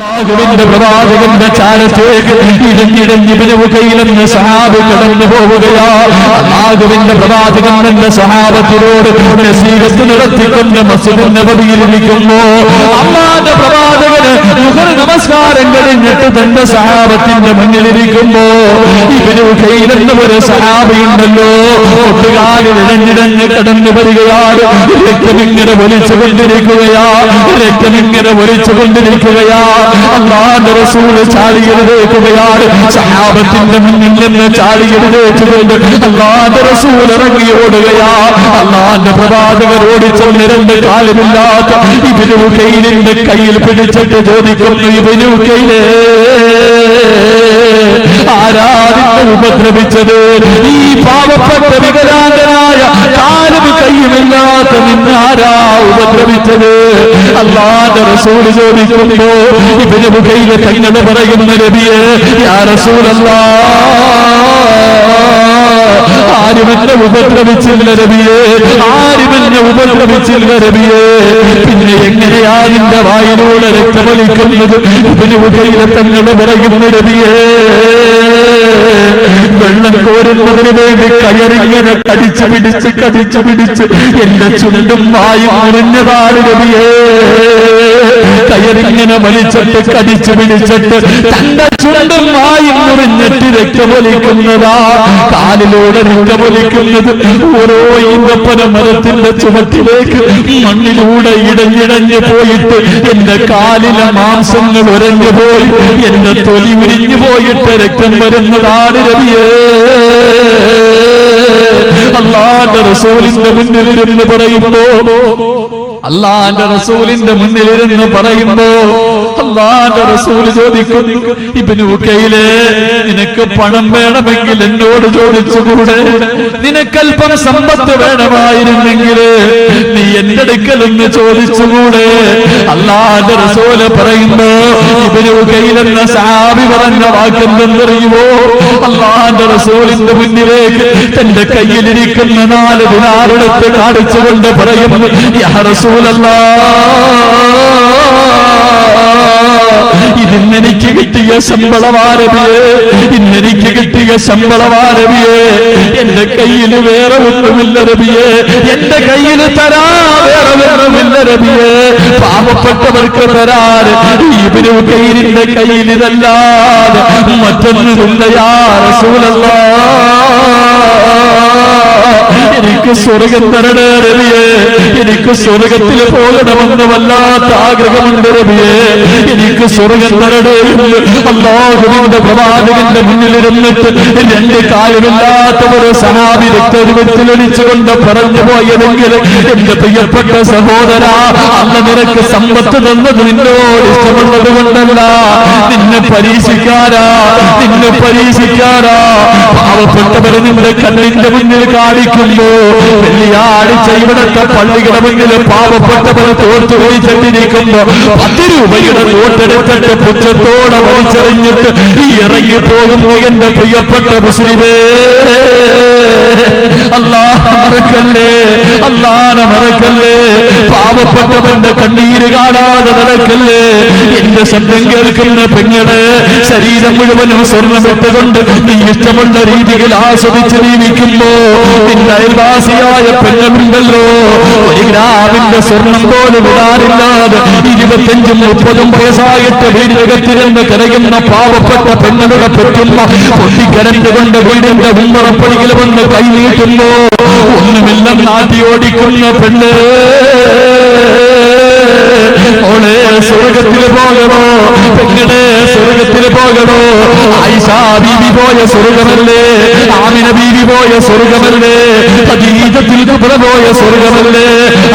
അള്ളാഹുവിന്റെ പ്രവാചകൻ എന്ന സഹാബത്തിനോട് നസീഹത്ത് നടത്തിക്കൊണ്ട് മസ്ജിദ് നബിയിലിരിക്കുന്നു അള്ളാന്റെ പ്രവാചകന് നമസ്കാരം കഴിഞ്ഞിട്ട് തന്റെ സഹാബത്തിന്റെ മുന്നിലിരിക്കുമ്പോ ഇവന് കയ്യിലെന്ന ഒരു സഹാബിയുണ്ടല്ലോ. ഒട്ടുകാലിൽ ഇടഞ്ഞിടഞ്ഞ് കടന്നു വരികയാണ്. രക്തമിങ്ങനെ വലിച്ചുകൊണ്ടിരിക്കുകയാ രക്തമിങ്ങനെ വലിച്ചുകൊണ്ടിരിക്കുകയാ അള്ളാന്റെ റസൂൽ ചാടിയെഴുതേക്കുകയാണ് സഹാബത്തിന്റെ മുന്നിൽ നിന്ന് ചാടിയെഴുതേച്ചുകൊണ്ട് അള്ളാന്റെ റസൂൽ ഇറങ്ങി ഓടുകയാ. അള്ളാന്റെ പ്രവാചകർ ഓടിച്ചൊന്ന് രണ്ട് കാലമില്ലാത്ത ഇവനു കയ്യിലിന്റെ കയ്യിൽ പിടിച്ചിട്ട് ചോദിക്കുന്നു ഇവരുടെ കയ്യിലേ ആരാധിനെ ഉപദ്രവിച്ചത് ഈ പാവപ്പെട്ട വികലാംഗനായ കാലും കയ്യുമില്ലാത്ത നിന്നാരാ ഉപദ്രവിച്ചത്? അല്ലാതെ റസൂൽ ചോദിക്കുമ്പോ ഇവർ മുഖയിലെ തങ്ങൾ പറയുന്ന രവിയെ യാ റസൂലല്ലാ ആരുമെന്നെ ഉപദ്രവിച്ചില്ല രവിയെ ആരുമെന്നെ ഉപദ്രവിച്ചില്ല രവിയെ പിന്നെ എങ്ങനെയാ നിന്റെ വായിലൂടെ രക്തമൊലിക്കുന്നത്? ഇതിന് മുഖയിലെ തങ്ങളെ പറയുന്ന രവിയെ വെള്ളം കോരുന്നതിന് വേണ്ടി കയറിങ്ങനെ കടിച്ചു പിടിച്ച് കടിച്ചു പിടിച്ച് എന്റെ ചുണ്ടും വായും അറിഞ്ഞതാണ് രവിയെ കയറിങ്ങനെ വലിച്ചിട്ട് കടിച്ചു പിടിച്ചിട്ട് തന്റെ ചുണ്ടുമായി മുറിഞ്ഞിട്ട് രക്തമൊലിക്കുന്നതാ. കാലിലൂടെ രക്തമൊലിക്കുന്നത് ഓരോ ഈന്തപ്പന മരത്തിന്റെ ചുവട്ടിലേക്ക് മണ്ണിലൂടെ ഇടഞ്ഞിടഞ്ഞു പോയിട്ട് എന്റെ കാലിലെ മാംസങ്ങൾ ഉരഞ്ഞു പോയി എന്റെ തൊലി ഉരിഞ്ഞു പോയിട്ട് രക്തം വരുന്നതാണ് രവിയേ അള്ളാന്റെ റസൂലിന്റെ നിന്ന് പറയുമ്പോ അള്ളാന്റെ റസൂലിന്റെ മുന്നിലിരുന്ന് പറയുമ്പോ അള്ളാന്റെ റസൂൽ ചോദിക്കുന്നു ഇബിനു കയ്യിലെ നിനക്ക് പണം വേണമെങ്കിൽ എന്നോട് ചോദിച്ചുകൂടെ? നിനക്കൽപ്പം സമ്പത്ത് വേണമായിരുന്നെങ്കിൽ നീ എന്റെ അടുക്കൽ ഒന്ന് ചോദിച്ചുകൂടെ? അള്ളാന്റെ റസൂൽ പറയുമ്പോ ഇബിനു കയ്യിലെന്ന സാബി പറഞ്ഞ വാക്കെന്തെന്നറിയുമോ അള്ളാന്റെ റസൂലിന്റെ മുന്നിലേക്ക് തന്റെ കയ്യിലിരിക്കുന്ന നാല് ദിനാറെടുത്ത് കാണിച്ചുകൊണ്ട് പറയുന്നു യാ റസൂലല്ലാ ഇന്നെനിക്ക് കിട്ടിയ ശമ്പളവാരവിയെ ഇന്നെനിക്ക് കിട്ടിയ ശമ്പളവാരവിയെ എന്റെ കയ്യിൽ വേറെ ഒന്നുമില്ല രവിയെ എന്റെ കയ്യിൽ തരാ വേറെ വേറെമില്ല രവിയെ. പാവപ്പെട്ടവർക്ക് തരാൻ ഇവർ കയ്യിലിന്റെ കയ്യിൽ ഇതല്ലാതെ മറ്റൊന്നുമില്ല യാസൂലല്ല എനിക്ക് സ്വർഗം തരണേ രവിയെ. എനിക്ക് സ്വർഗത്തിൽ പോകണമെന്ന് വല്ലാത്ത ആഗ്രഹമുണ്ട് രവിയെ എനിക്ക് സ്വർഗം തരടേ അള്ളാഹുവിന്റെ പ്രവാചകന്റെ മുന്നിലിരുന്നിട്ട് രണ്ട് കാലുമില്ലാത്ത ഒരു സഹാബി രക്തരുവത്തിലൊലിച്ചുകൊണ്ട് പറഞ്ഞു പോയതെങ്കിൽ എന്റെ പ്രിയപ്പെട്ട സഹോദര അന്ന് നിനക്ക് സമ്പത്ത് തന്നത് നിന്നോട് ഇഷ്ടമുള്ളത് കൊണ്ടല്ല. നിന്നെ പരീക്ഷിക്കാരാ നിന്നെ പരീക്ഷിക്കാരാ പാവപ്പെട്ടവരെ നിന്റെ കണ്ണിന്റെ മുന്നിൽ കാണിക്കുമ്പോ വെള്ളിയാഴ്ച ഇവിടത്തെ പള്ളികളുടെ മുന്നിൽ പാവപ്പെട്ടവർ തോർത്തു വലിച്ചെട്ടിരിക്കുമ്പോ പത്ത് രൂപയുടെ നോട്ടെടുത്തിട്ട് പുച്ഛത്തോടെ വലിച്ചെറിഞ്ഞിട്ട് ഇറങ്ങി പോകുന്നു എന്റെ പ്രിയപ്പെട്ട മുസ്ലിമേ. അല്ലാഹ മറക്കല്ലേ? അല്ലാഹ മറക്കല്ലേ? പാവപ്പെട്ടവന്റെ കണ്ണീര് കാണാതെ നടക്കല്ലേ എന്റെ ശബ്ദം കേൾക്കുന്ന പെങ്ങളെ ശരീരം മുഴുവനും സ്വർണ്ണമിട്ടുകൊണ്ട് നീ ഇഷ്ടമുള്ള രീതിയിൽ ആസ്വദിച്ച് ജീവിക്കുമ്പോ നിന്റെ അയൽവാസിയായ പെങ്ങളുണ്ടല്ലോ ഒരു ഗ്രാമിന്റെ സ്വർണം പോലും ഇടാറില്ലാതെ ഇരുപത്തഞ്ചും മുപ്പതും വയസ്സായിട്ട് വീടിനകത്തിരുന്ന് കരയുന്ന പാവപ്പെട്ട പെണ്ണുകളുടെ പെറ്റുമ്മ പൊട്ടിക്കരണ്ടുകൊണ്ട് വീടിന്റെ ഉമ്മറപ്പടിയിൽ വന്ന് കൈ നീട്ടുമ്പോ ഒന്നുമില്ല നാട്ടി ഓടിക്കുന്ന പെണ്ണ്. ഓളെ സ്വർഗത്തിൽ പോകണോ? പെങ്ങളെ സ്വർഗത്തിൽ പോകണോ? ബീവി പോയ സ്വർഗമല്ലേ ആമിന ബീവി പോയ സ്വർഗമല്ലേ ഹദീജത്തിൽ കുബ്ര പോയ സ്വർഗമല്ലേ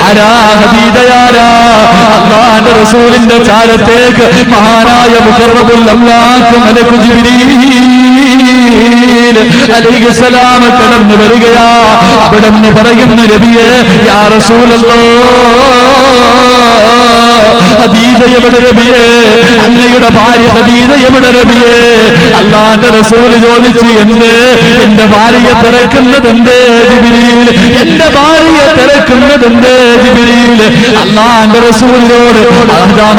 ആരാ ഹദീജയാരാ അള്ളാന്റെ റസൂലിന്റെ ചാരത്തേക്ക് മഹാനായ മുഖർറബുൽ അല്ലാഹ് മലക്കു അലൈഹിസ്സലാം കടന്നു വരികയാ. അവിടെ പറയുന്ന രവിയെ യാ റസൂലല്ലോ. ഹദീജ എവിടെ റബിയേ? അങ്ങ് അങ്ങയുടെ ഭാര്യ ഹദീദ എവിടെ റബിയേ? അള്ളാന്റെ റസൂൽ ചോദിച്ചു എന്ത്? എന്റെ ഭാര്യയെ തിരക്കുന്നതെന്ത് ജിബിരിയിൽ? എന്റെ ഭാര്യയെ തിരക്കുന്നതെന്ത് ജിബിരിയിൽ? അള്ളാന്റെ റസൂലിനോട്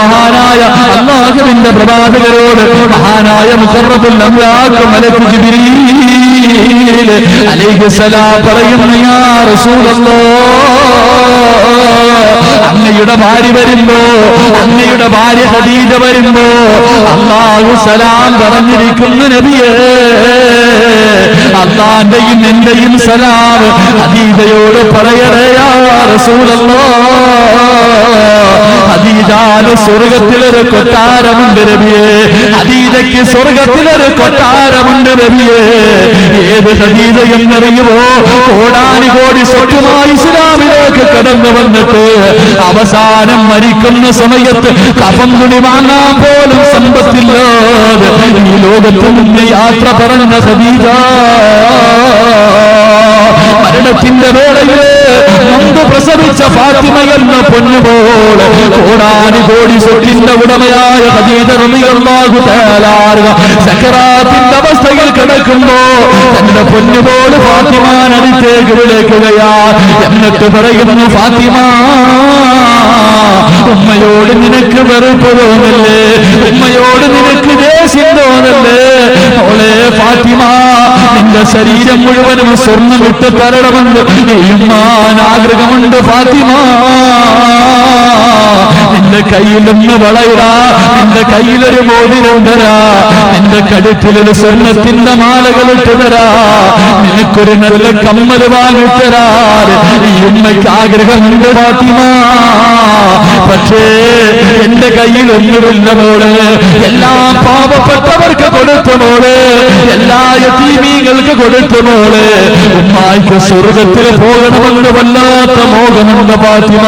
മഹാനായ അള്ളാഹുവിന്റെ പ്രവാചകരോട് മഹാനായ മുഖറബുൽ അംലാഖ് മലക്ക് ജിബിരിയിൽ അലൈഹിസ്സലാം പറയുന്നു യാ റസൂലല്ലാഹ് അങ്ങയുടെ ഭാര്യ വരുമ്പോ അങ്ങയുടെ ഭാര്യ ഹദീജ വരുമ്പോ അള്ളാഹു സലാം പറഞ്ഞിരിക്കുന്നു നബിയേ. അള്ളാന്റെയും എന്റെയും സലാം അതീതയോട് പറയണയാ റസൂലല്ലോ. സ്വർഗത്തിലൊരു കൊട്ടാരമുണ്ട് രവിയെ അതീതയ്ക്ക് സ്വർഗത്തിലൊരു കൊട്ടാരമുണ്ട് രവിയെ ഏത് അതീത എന്നറിയുമോ കോടാനി കോടി സ്വത്തുമായി ഇസ്ലാമിലേക്ക് കടന്നു വന്നിട്ട് അവസാനം മരിക്കുന്ന സമയത്ത് കഫം തുണി വാങ്ങാൻ പോലും സമ്പത്തില്ലാതെ ഈ ലോകത്ത് നിന്ന് യാത്ര പറഞ്ഞ ഹദീജ മരണത്തിന്റെ വേളയിൽ മുമ്പ് പ്രസവിച്ച ഫാത്തിമ എന്ന പൊന്നുപോലെ കോടാനി കോടി സ്വത്തിന്റെ ഉടമയായ സക്കറാത്തിന്റെ അവസ്ഥയിൽ കിടക്കുമ്പോ തന്റെ പൊന്നുപോലെ അടുത്തേക്ക് വിളിക്കുകയാ എന്നിട്ട് പറയുന്നു ഫാത്തിമ ഉമ്മയോട് നിനക്ക് വെറുപ്പ് തോന്നല്ലേ? ഉമ്മയോട് നിനക്ക് ദേഷ്യം തോന്നല്ലേ? അവളെ ഫാത്തിമ നിന്റെ ശരീരം മുഴുവനും സ്വർണം വിട്ട് തരണമെന്ന് ആഗ്രഹമുണ്ട് ഫാത്തിമ. നിന്റെ കയ്യിലൊന്ന് വളയിടാ നിന്റെ കയ്യിലൊരു മോതിരം തരാ നിന്റെ കഴുത്തിലൊരു സ്വർണത്തിന്റെ മാലകൾ ഇട്ട് തരാ. നിനക്കൊരു നല്ല കമ്മൽ വാങ്ങിത്തരാ ഈ ഉമ്മയ്ക്ക് ആഗ്രഹമുണ്ട് ഫാത്തിമ. പക്ഷേ എന്റെ കയ്യിൽ ഒന്നുമില്ല മോൾ. എല്ലാ പാവപ്പെട്ടവർക്ക് കൊടുത്ത മോൾ. എല്ലാ യതീമീങ്ങൾക്ക് കൊടുത്ത മോൾ. ഉമ്മായിക്ക് സ്വർഗത്തിൽ പോകണമെന്ന് വല്ലാത്ത മോഹമുണ്ട് ഫാത്തിമ.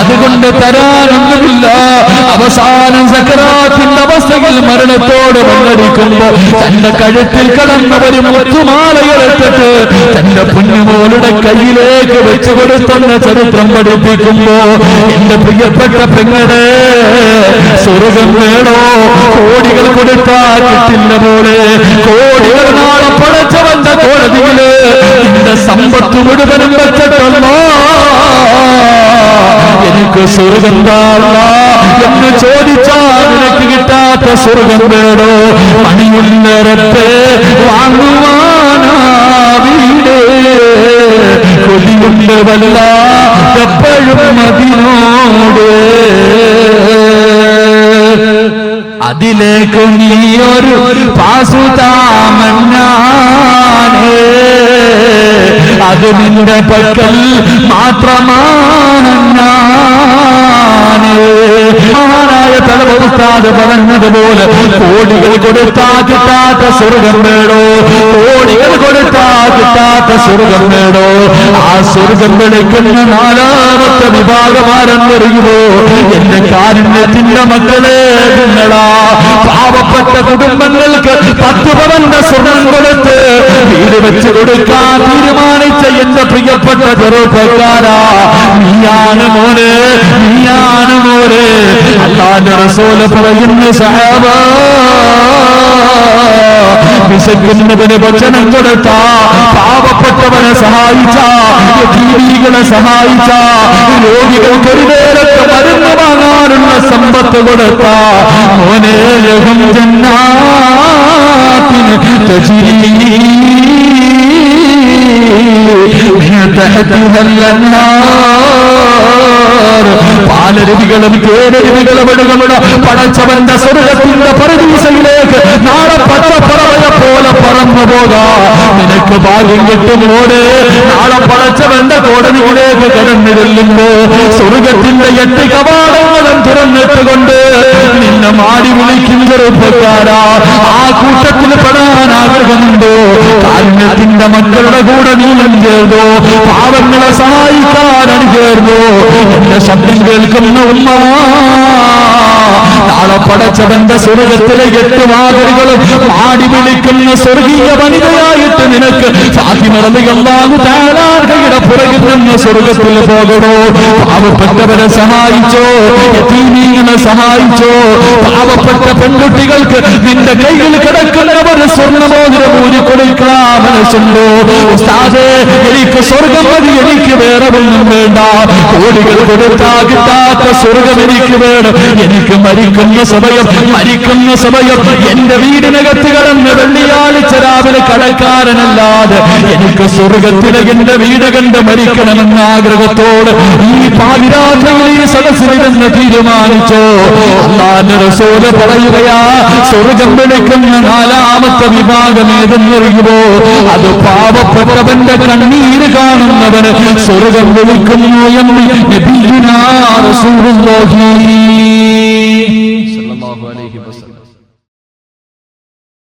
അതുകൊണ്ട് തരാനൊന്നുമില്ല. അവസാനം സക്കറാത്തിന്റെ അവസ്ഥയിൽ മരണത്തോട് വന്നടിക്കുമ്പോ തന്റെ കഴുത്തിൽ കടന്നവരും കടന്നവര് മുത്തുമാലയെടുത്തിട്ട് തന്റെ പുണ്യമോളുടെ കയ്യിലേക്ക് വെച്ചു കൊടുത്തെന്ന ചരിത്രം പഠിപ്പിക്കുമ്പോ എന്റെ പ്രിയപ്പെട്ട പെങ്ങളെ സ്വർഗം വേണോ? കോടികൾ കൊടുത്താ കിട്ടില്ല പോലെ കോടികൾ നാളെ പടച്ചവന്റെ കോടതിയിൽ നിന്റെ സമ്പത്ത് മുഴുവനും വെച്ചിട്ടല്ലോ. എനിക്ക് സ്വർഗം എന്ന് ചോദിച്ചാൽ നിനക്ക് കിട്ടാത്ത സ്വർഗം വേണോ? മണിയുള്ളരത്തെ വാങ്ങുവാനാ കൊതിയുണ്ട് വല്ല എപ്പോഴും അതിനോട് അതിലേക്ക് നീയൊരു പാസുതാമന്നാനേ അത് നിന്റെ പക്കൽ മാത്രമാണ് മഹാനായ തലവസ്ഥാത് പറഞ്ഞതുപോലെ കോടികൾ കൊടുത്താ കിട്ടാത്ത സ്വർഗം വേണോ കോടികൾ കൊടുത്താ കിട്ടാത്ത സ്വർഗം വേണോ ആ സ്വർഗം വിളിക്കുന്ന നാലാമത്തെ വിഭാഗമാരെന്നറിയുമോ? എന്റെ കാരുണ്യത്തിന്റെ മക്കളെ നിങ്ങളാ. പാവപ്പെട്ട കുടുംബങ്ങൾക്ക് പത്ത് പവന്റെ സ്വർണം കൊടുത്ത് വീട് വെച്ച് കൊടുക്കാൻ തീരുമാനിച്ച എന്റെ പ്രിയപ്പെട്ട ചെറുപ്പക്കാരാ നീയാണ് മോനെ നീയാണ് മോനെ. അല്ലാന്റെ റസോല പറയുന്ന സഹാബ വിശക്കുന്നതിന് ഭക്ഷണം കൊടുത്ത പാവപ്പെട്ടവനെ സഹായിച്ച ജീവികളെ സഹായിച്ച രോഗികൾക്ക് ഒരു നേരത്തെ മരുന്ന് വാങ്ങാനുള്ള സമ്പത്ത് കൊടുത്ത. മോനെ ലഹം ജന്നാത്തിന് تحتها الأنهار പാലരുവികളും കേരരുവികളും ഒഴുകുന്ന പടച്ചവന്റെ സ്വർഗത്തിന്റെ പരദീസയിലേക്ക് നാളെ പച്ചപ്പറവയെ പോലെ പറന്നു പോകാം നിനക്ക് ഭാഗ്യം കിട്ടുമോടെ നാളെ പടച്ചവന്റെ കോടതിയിലേക്ക് കടന്നു ചെല്ലുമ്പോ സ്വർഗത്തിന്റെ എട്ട് കവാടങ്ങളും തുറന്നിട്ടുകൊണ്ട് നിന്നെ മാടി വിളിക്കും ചെറുപ്പക്കാരാ ആ കൂട്ടത്തിൽ പെടാൻ ആഗ്രഹമുണ്ടോ? കാരുണ്യത്തിന്റെ മക്കളുടെ കൂടെ നീളം ചേർന്നോ? പാവങ്ങളെ സഹായിക്കാൻ അണിചേർന്നോ എന്റെ ശബ്ദം കേൾക്കുന്ന ഉമ്മ നാളെ പടച്ചവന്റെ സ്വർഗത്തിലെ എട്ട് വാതിലുകളും പാടി വിളിക്കുന്ന സ്വർഗീയ വനിതയായിട്ട് നിനക്ക് സാധ്യമറിയാകു താരാർഹയുടെ പുറകിൽ നിന്ന് സ്വർഗത്തിൽ പോകണോ? പാവപ്പെട്ടവരെ സഹായിച്ചോ? യതീമീങ്ങളെ സഹായിച്ചോ? പാവപ്പെട്ട പെൺകുട്ടികൾക്ക് നിന്റെ കയ്യിൽ കിടക്കുന്നവർ സ്വർണമോതിരം ഊരി കൊടുക്കാൻ മനസ്സുണ്ടോ ഉസ്താദേ എനിക്ക് സ്വർഗം മതി എനിക്ക് വേറെ ഒന്നും വേണ്ട കോടികൾ കൊടുത്താ കിട്ടാത്ത സ്വർഗം എനിക്ക് വേണം എനിക്ക് മരിക്കുന്ന സമയം മരിക്കുന്ന സമയം. എന്റെ വീടിനകത്ത് കടന്ന് വെള്ളിയാഴ്ച രാവിലെ കടക്കാരനല്ലാതെ എനിക്ക് സ്വർഗത്തിലെ എന്റെ വീട് കണ്ട് മരിക്കണമെന്ന ആഗ്രഹത്തോട് ഈ പാതിരാത്രിയിൽ ഈ സദസ്സിലിരുന്ന് തീരുമാനിച്ചോ? റസൂൽ പറയുകയാ സ്വർഗം വിളിക്കുന്ന നാലാമത്തെ വിഭാഗം ഏതെന്നറിയുമോ അത് പാവപ്പെട്ടവന്റെ കണ്ണീര് കാണുന്നവന് സ്വർഗം വിളിക്കുന്നു എന്ന് नबीना रसूलुल्लाह सल्लल्लाहु अलैहि वसल्लम